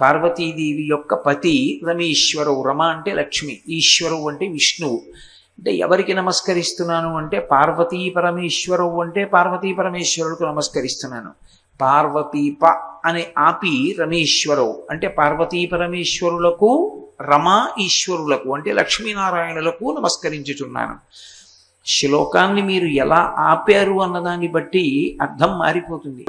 పార్వతీదేవి యొక్క పతి రమేశ్వరవు. రమ అంటే లక్ష్మి ఈశ్వరవు అంటే విష్ణువు. అంటే ఎవరికి నమస్కరిస్తున్నాను అంటే పార్వతీ పరమేశ్వరవు అంటే పార్వతీ పరమేశ్వరులకు నమస్కరిస్తున్నాను. పార్వతీప అనే ఆపి రమేశ్వరవు. అంటే పార్వతీ పరమేశ్వరులకు రమా ఈశ్వరులకు అంటే లక్ష్మీనారాయణులకు నమస్కరించుచున్నాను. శ్లోకాన్ని మీరు ఎలా ఆపారు అన్నదాన్ని బట్టి అర్థం మారిపోతుంది.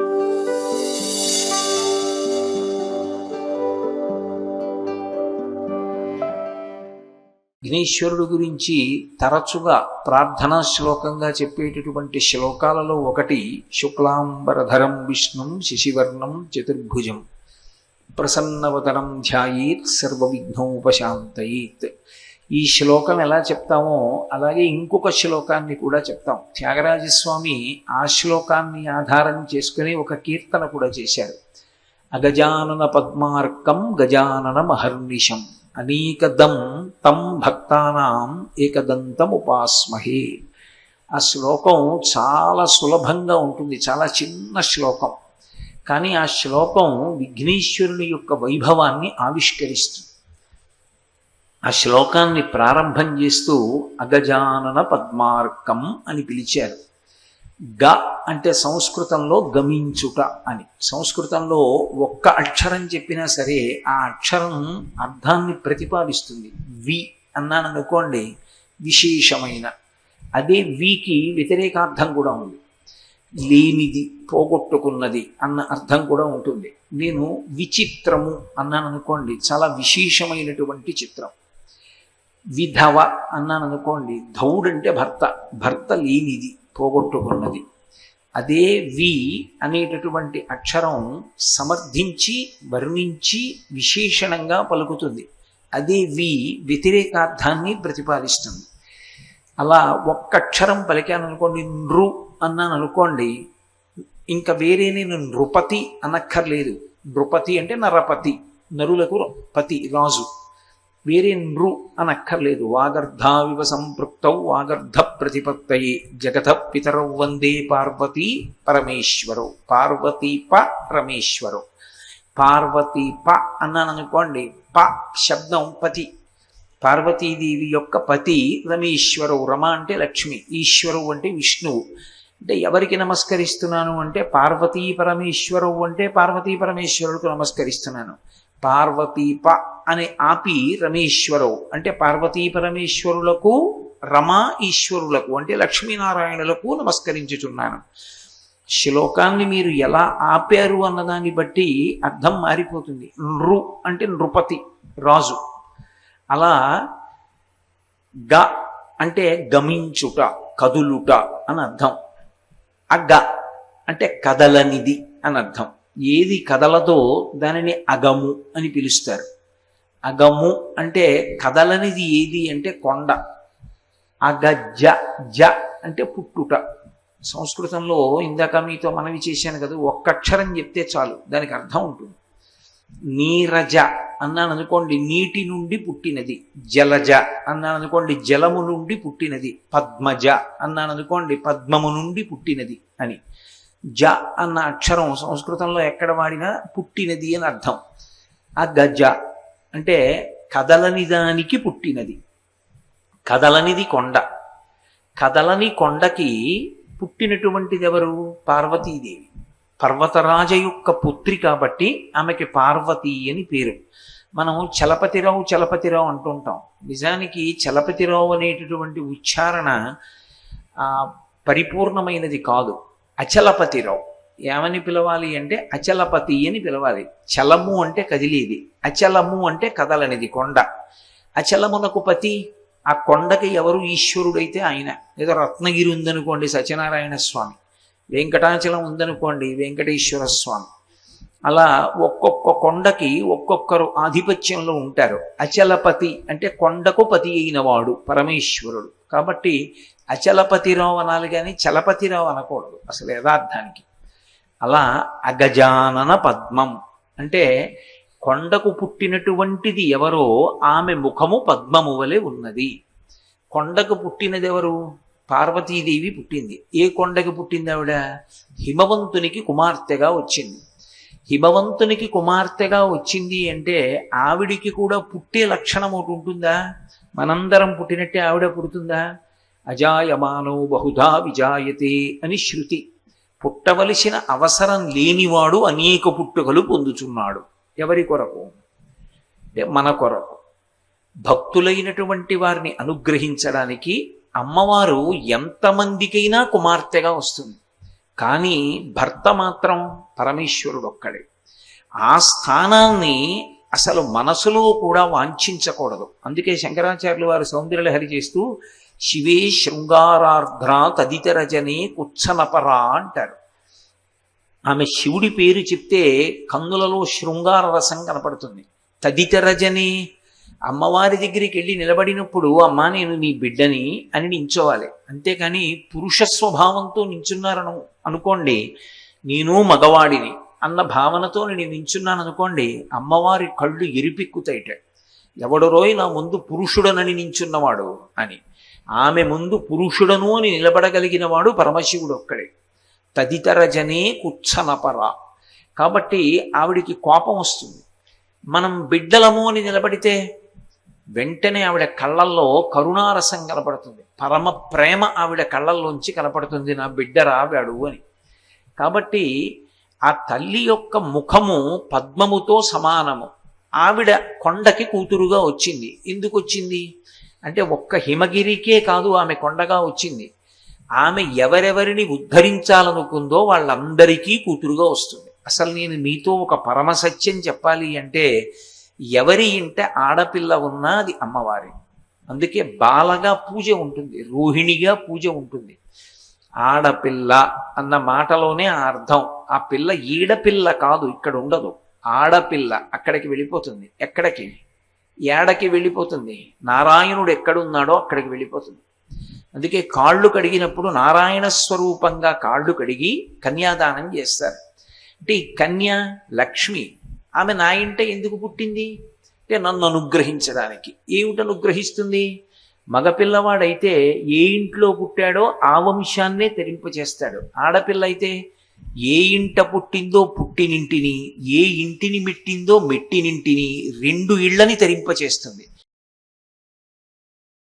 విఘ్నేశ్వరుడు గురించి తరచుగా ప్రార్థనా శ్లోకంగా చెప్పేటటువంటి శ్లోకాలలో ఒకటి శుక్లాంబరధరం విష్ణుం శశివర్ణం చతుర్భుజం. ప్రసన్నవతరం ధ్యాయేత్ సర్వవిఘ్నోపశాంతయేత్. ఈ శ్లోకం ఎలా చెప్తామో అలాగే ఇంకొక శ్లోకాన్ని కూడా చెప్తాం. త్యాగరాజస్వామి ఆ శ్లోకాన్ని ఆధారం చేసుకుని ఒక కీర్తన కూడా చేశారు. అగజానన పద్మార్కం గజానన మహర్నిషం అనేకదం తం భక్తానాం ఏకదంతం ఉపాస్మహే ఆ శ్లోకం చాలా సులభంగా ఉంటుంది చాలా చిన్న శ్లోకం. కానీ ఆ శ్లోకం విఘ్నేశ్వరుని యొక్క వైభవాన్ని ఆవిష్కరిస్తుంది. ఆ శ్లోకాన్ని ప్రారంభం చేస్తూ అగజానన పద్మార్కం అని పిలిచారు. గ అంటే సంస్కృతంలో గమించుట అని. సంస్కృతంలో ఒక్క అక్షరం చెప్పినా సరే ఆ అక్షరం అర్థాన్ని ప్రతిపాదిస్తుంది. వి అన్నాను అనుకోండి విశేషమైన. అదే వికి వ్యతిరేకార్థం కూడా ఉంది. లేనిది పోగొట్టుకున్నది అన్న అర్థం కూడా ఉంటుంది. నేను విచిత్రము అన్నాను అనుకోండి చాలా విశేషమైనటువంటి చిత్రం. విధవ అన్నాను అనుకోండి ధౌడంటే భర్త భర్త లేనిది పోగొట్టుకున్నది. అదే వి అనేటటువంటి అక్షరం సమర్థించి వర్ణించి విశేషణంగా పలుకుతుంది. అదే వి వ్యతిరేకార్థాన్ని ప్రతిపాదిస్తుంది. అలా ఒక్క అక్షరం పలికాను అనుకోండి నృ అన్నాను అనుకోండి ఇంకా వేరే నేను నృపతి అనక్కర్లేదు. నృపతి అంటే నరపతి నరులకు పతి రాజు. వేరే నృ అనక్కర్లేదు. వాగర్ధావివ సంపృక్తౌ వాగర్ధ ప్రతిపత్తయే జగత పితరౌ వందే పార్వతీ పరమేశ్వరౌ. పార్వతి ప పరమేశ్వరౌ. పార్వతీ ప అన్నాను అనుకోండి ప శబ్దం పతి. పార్వతీదేవి యొక్క పతి రమేశ్వరవు రమ అంటే లక్ష్మి ఈశ్వరవు అంటే విష్ణువు. అంటే ఎవరికి నమస్కరిస్తున్నాను అంటే పార్వతీ పరమేశ్వరవు అంటే పార్వతీ పరమేశ్వరుడికి నమస్కరిస్తున్నాను. పార్వతీప అనే ఆపి రమేశ్వరవు అంటే పార్వతీ పరమేశ్వరులకు రమా ఈశ్వరులకు అంటే లక్ష్మీనారాయణులకు నమస్కరించుచున్నాను. శ్లోకాన్ని మీరు ఎలా ఆపారు అన్నదాన్ని బట్టి అర్థం మారిపోతుంది. నృ అంటే నృపతి రాజు. అలా గ అంటే గమించుట కదులుట అని అర్థం. అగ అంటే కదలనిది అని అర్థం. ఏది కదలదో దానిని అగము అని పిలుస్తారు. అగము అంటే కదలనిది ఏది అంటే కొండ. అగజ జ అంటే పుట్టుట. సంస్కృతంలో ఇందాక మీతో మనవి చేశాను కదా ఒక్కక్షరం చెప్తే చాలు దానికి అర్థం ఉంటుంది. నీరజ అన్నాను అనుకోండి నీటి నుండి పుట్టినది. జలజ అన్నాను అనుకోండి జలము నుండి పుట్టినది. పద్మజ అన్నాను అనుకోండి పద్మము నుండి పుట్టినది అని. జ అన్న అక్షరం సంస్కృతంలో ఎక్కడ వాడినా పుట్టినది అని అర్థం. ఆ గజ అంటే కదలని దానికి పుట్టినది. కదలనిది కొండ. కదలని కొండకి పుట్టినటువంటిది ఎవరు? పార్వతీదేవి. పర్వతరాజ యొక్క పుత్రి కాబట్టి ఆమెకి పార్వతి అని పేరు. మనం చలపతిరావు చలపతిరావు అంటుంటాం. నిజానికి చలపతిరావు అనేటటువంటి ఉచ్చారణ పరిపూర్ణమైనది కాదు. అచలపతిరావు. ఏమని పిలవాలి అంటే అచలపతి అని పిలవాలి. చలము అంటే కదిలేది. అచలము అంటే కదలనిది కొండ. అచలమునకు పతి ఆ కొండకి ఎవరు ఈశ్వరుడైతే ఆయన. ఏదో రత్నగిరి ఉందనుకోండి సత్యనారాయణ స్వామి. వెంకటాచలం ఉందనుకోండి వెంకటేశ్వర స్వామి. అలా ఒక్కొక్క కొండకి ఒక్కొక్కరు ఆధిపత్యంలో ఉంటారు. అచలపతి అంటే కొండకు పతి అయినవాడు పరమేశ్వరుడు. కాబట్టి అచలపతిరావు అనాలి కానీ చలపతిరావు అనకూడదు అసలు యథార్థానికి. అలా అగజానన పద్మం అంటే కొండకు పుట్టినటువంటిది ఎవరో ఆమె ముఖము పద్మము వలె ఉన్నది. కొండకు పుట్టినది ఎవరు? పార్వతీదేవి పుట్టింది. ఏ కొండకి పుట్టింది ఆవిడ? హిమవంతునికి కుమార్తెగా వచ్చింది. హిమవంతునికి కుమార్తెగా వచ్చింది అంటే ఆవిడికి కూడా పుట్టే లక్షణం ఒకటి ఉంటుందా? మనందరం పుట్టినట్టే ఆవిడ పుడుతుందా? అజాయమానో బహుధా విజాయతే అని శృతి. పుట్టవలసిన అవసరం లేనివాడు అనేక పుట్టుకలు పొందుచున్నాడు. ఎవరి కొరకు? అంటే మన కొరకు. భక్తులైనటువంటి వారిని అనుగ్రహించడానికి అమ్మవారు ఎంతమందికైనా కుమార్తెగా వస్తుంది. కానీ భర్త మాత్రం పరమేశ్వరుడు ఒక్కడే. ఆ స్థానాన్ని అసలు మనసులో కూడా వాంఛించకూడదు. అందుకే శంకరాచార్యులు వారు సౌందర్యలహరి చేస్తూ శివే శృంగారార్ధ్ర తదితరజనే కుచ్చనపరా అంటారు. ఆమె శివుడి పేరు చెప్తే కన్నులలో శృంగార రసం కనపడుతుంది. తదితరజనే అమ్మవారి దగ్గరికి వెళ్ళి నిలబడినప్పుడు అమ్మా నేను నీ బిడ్డని అని నించోవాలి. అంతేకాని పురుష స్వభావంతో నించున్నారను అనుకోండి నేను మగవాడిని అన్న భావనతో నేను నించున్నాను అనుకోండి అమ్మవారి కళ్ళు ఎరిపెక్కుతాయిట. ఎవడురోయ్ నా ముందు పురుషుడనని నించున్నవాడు అని. ఆమె ముందు పురుషుడను అని నిలబడగలిగిన వాడు పరమశివుడు ఒక్కడే. తదితర జనే కుచ్చనపర కాబట్టి ఆవిడికి కోపం వస్తుంది. మనం బిడ్డలము అని నిలబడితే వెంటనే ఆవిడ కళ్ళల్లో కరుణారసం కనపడుతుంది పరమ ప్రేమ ఆవిడ కళ్ళల్లోంచి కనపడుతుంది నా బిడ్డ రావాడు అని. కాబట్టి ఆ తల్లి యొక్క ముఖము పద్మముతో సమానము. ఆవిడ కొండకి కూతురుగా వచ్చింది. ఎందుకు వచ్చింది? అంటే ఒక్క హిమగిరికే కాదు ఆమె కొండగా వచ్చింది. ఆమె ఎవరెవరిని ఉద్ధరించాలనుకుందో వాళ్ళందరికీ కూతురుగా వస్తుంది. అసలు నేను మీతో ఒక పరమ సత్యం చెప్పాలి అంటే ఎవరి ఇంట ఆడపిల్ల ఉన్నా అది అమ్మవారి. అందుకే బాలగా పూజ ఉంటుంది రోహిణిగా పూజ ఉంటుంది. ఆడపిల్ల అన్న మాటలోనే ఆ అర్థం ఆ పిల్ల ఈడపిల్ల కాదు ఇక్కడ ఉండదు. ఆడపిల్ల అక్కడికి వెళ్ళిపోతుంది. ఎక్కడికి? ఏడకి వెళ్ళిపోతుంది. నారాయణుడు ఎక్కడున్నాడో అక్కడికి వెళ్ళిపోతుంది. అందుకే కాళ్ళు కడిగినప్పుడు నారాయణ స్వరూపంగా కాళ్ళు కడిగి కన్యాదానం చేస్తారు. అంటే ఈ కన్య లక్ష్మి ఆమె నా ఇంట ఎందుకు పుట్టింది? అంటే నన్ను అనుగ్రహించడానికి. ఏమిటి అనుగ్రహిస్తుంది? మగపిల్లవాడైతే ఏ ఇంట్లో పుట్టాడో ఆ వంశాన్నే తెరింపచేస్తాడు ఆడపిల్ల అయితే ఏ ఇంట పుట్టిందో పుట్టినింటిని ఏ ఇంటిని మెట్టిందో మెట్టినింటిని రెండు ఇళ్ళని తరింపచేస్తుంది